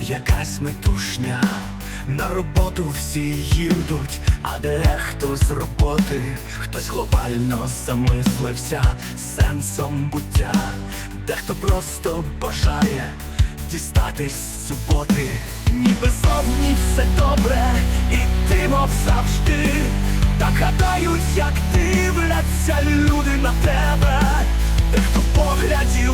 якась метушня. На роботу всі їдуть, а дехто з роботи, хтось глобально замислився сенсом буття, дехто просто бажає дістатись з суботи, ніби зовні все добре, і ти, мов завжди, так гадають, як дивляться люди на тебе, дехто поглядів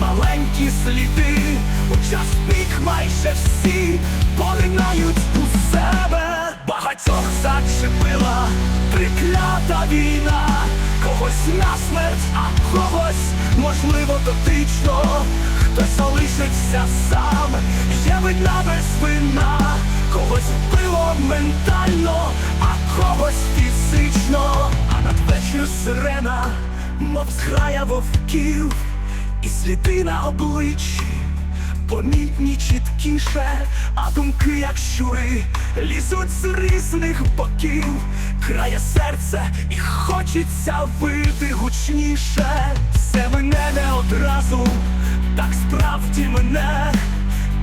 маленькі сліди, у час пік майже всі поринають у себе, багатьох зачепила приклята війна, когось на смерть, а когось можливо дотично, хтось залишився сам, є вина без вина, когось вбило ментально, а когось фізично, а надвечір сирена, мов зграя вовків, і сліди на обличчі. Помітні чіткіше, а думки, як щури, лізуть з різних боків, крає серце і хочеться вити гучніше. Все мене не одразу, так справді мене,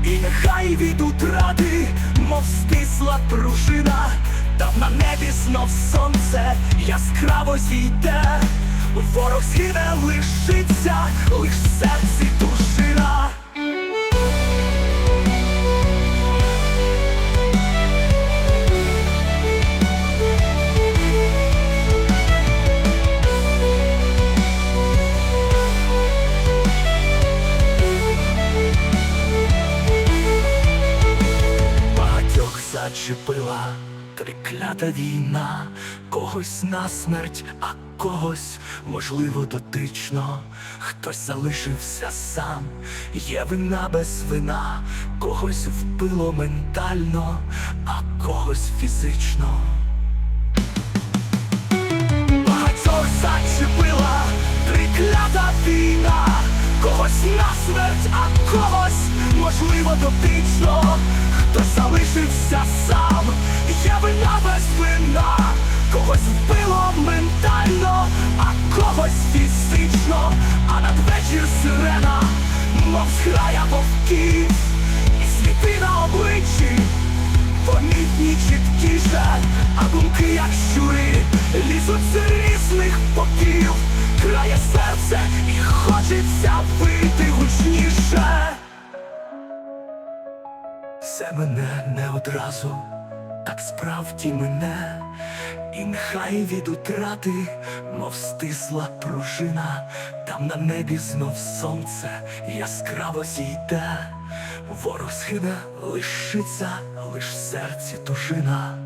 і нехай від утрати, мов стисла пружина, там на небі знов сонце яскраво зійде, ворог згине лишиться, зачепила триклята війна, когось на смерть, а когось, можливо, дотично, хтось залишився сам, є вина без вина, когось вбило ментально, а когось фізично. Багатьох зачепила триклята війна, когось на смерть, а когось, можливо, дотично, хтось залишився сам, є вина без вина, когось вбило ментально, а когось фізично, а надвечір сирена, мов зграя вовків, і світи на обличчі помітні чіткіше, а думки, як щури, Все мене не одразу, так справді мене, і нехай від утрати, мов стисла пружина, там на небі знов сонце яскраво зійде, ворог схине лишиться, лиш серці тужина.